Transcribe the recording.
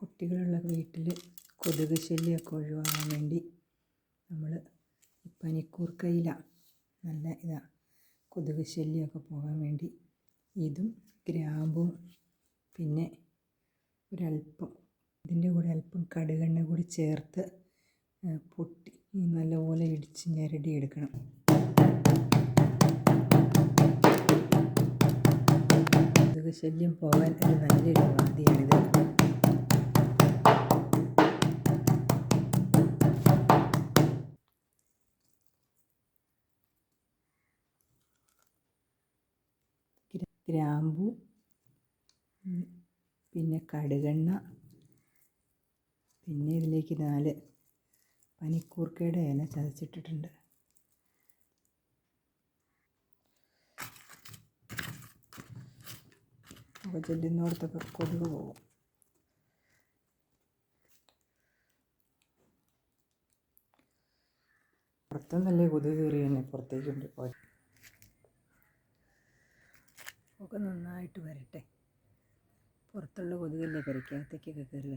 കുട്ടികളുള്ള വീട്ടിൽ കൊതുക് ശല്യമൊക്കെ ഒഴിവാകാൻ വേണ്ടി നമ്മൾ പനിക്കൂർക്കയില നല്ല ഇതാ കൊതുക് ശല്യമൊക്കെ പോകാൻ വേണ്ടി ഇതും ഗ്രാമ്പും പിന്നെ ഒരല്പം ഇതിന്റെ കൂടെ അല്പം കടുകെണ്ണ കൂടി ചേർത്ത് പൊട്ടി നല്ലപോലെ ഇടിച്ച് ഞെരടി എടുക്കണം. കൊതുക് ശല്യം പോകാൻ ഒരു നല്ലൊരു ഉപാധിയാണിത് ഗ്രാമ്പു പിന്നെ കടുകെണ്ണ പിന്നെ ഇതിലേക്ക് നാല് പനിക്കൂർക്കയുടെ ഇല ചതച്ചിട്ടിട്ടുണ്ട്. അപ്പോൾ ചെല്ലുന്നിടത്തൊക്കെ കൊതുക് പോകും. പുറത്തുനിന്നല്ലേ കൊതുക് കയറി തന്നെ പുറത്തേക്കുണ്ട് പോയി പുക നന്നായിട്ട് വരട്ടെ. പുറത്തുള്ള കൊതുകല്ലേ പെരയ്ക്കകത്തേക്കൊക്കെ കയറി